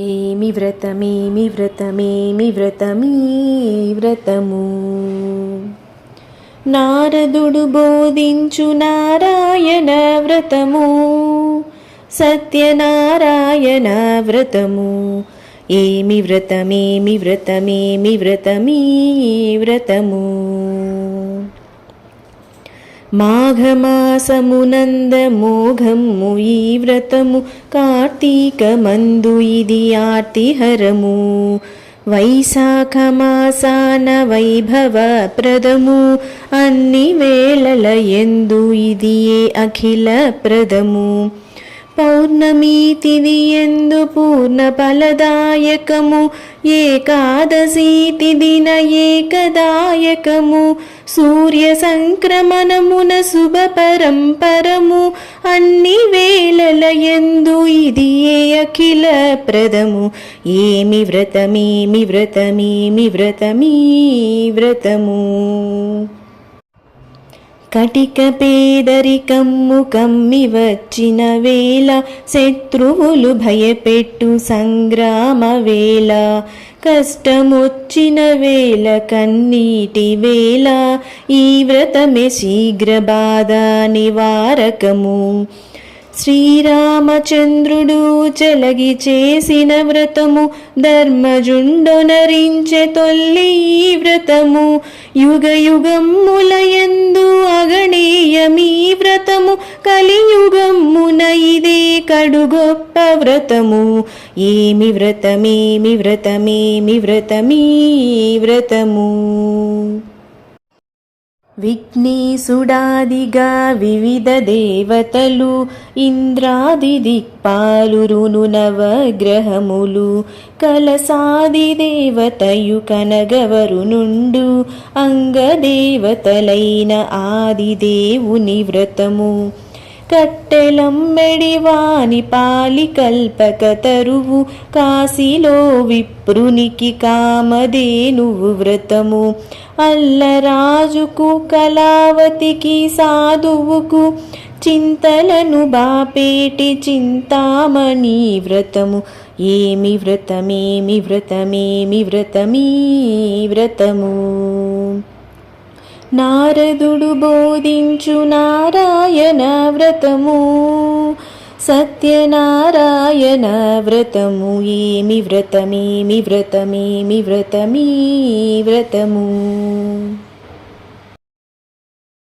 ఏమి వ్రతమేమి వ్రతమేమి వ్రతమీ వ్రతము నారదుడు బోధించు నారాయణ వ్రతము సత్యనారాయణ వ్రతము. ఏమి వ్రతమేమి వ్రతమేమి వ్రతమీ వ్రతము. మాఘమాసమునంద మోఘము ఈ వ్రతము. కార్తీకమందు ఇది ఆర్తిహరము. వైశాఖమాసాన వైభవ ప్రదము అన్ని వేళల ఎందు ఇది ఏ అఖిల ప్రదము పౌర్ణమీ తిది ఎందు పూర్ణ ఫలదాయకము ఏకాదశీతిదిన ఏకదాయకము. సూర్య సంక్రమణమున శుభ పరంపరము. అన్ని వేళల ఎందు ఇది ఏ అఖిల ప్రదము ఏమి వ్రతమేమి వ్రతమేమి వ్రతమీ వ్రతము. కటిక పేదరికమ్ము కమ్మి వచ్చిన వేళ శత్రువులు భయపెట్టు సంగ్రామ వేళ. కష్టమొచ్చిన వేళ కన్నీటి వేళ ఈ వ్రతమే శీఘ్ర బాధ నివారకము. శ్రీరామచంద్రుడు చెలగి చేసిన వ్రతము ధర్మజుండొనరించె తొల్లి ఈ వ్రతము. యుగ యుగమ్ములయందు కడు గొప్ప వ్రతము. ఏమి వ్రతమేమి వ్రతమేమి వ్రతమీ వ్రతము విఘ్నేశుడాదిగా వివిధ దేవతలు ఇంద్రాది దిక్పాలురును నవగ్రహములు కలసాది దేవతయు కనగవరు నుండు అంగదేవతలైన ఆదిదేవుని వ్రతము. కట్టెలంబెడివాని పాలి కల్పక తరువు కాశీలో విప్రునికి కామధేనువు వ్రతము. అల్లరాజుకు కళావతికి సాధువుకు చింతలను బాపేటి చింతామణి వ్రతము. ఏమి వ్రతమేమి వ్రతమేమి వ్రతమీ వ్రతము. నారదుడు బోధించు నారాయణ వ్రతము. సత్యనారాయణ వ్రతము. ఏమి వ్రతమేమి వ్రతమేమి వ్రతమీ వ్రతము.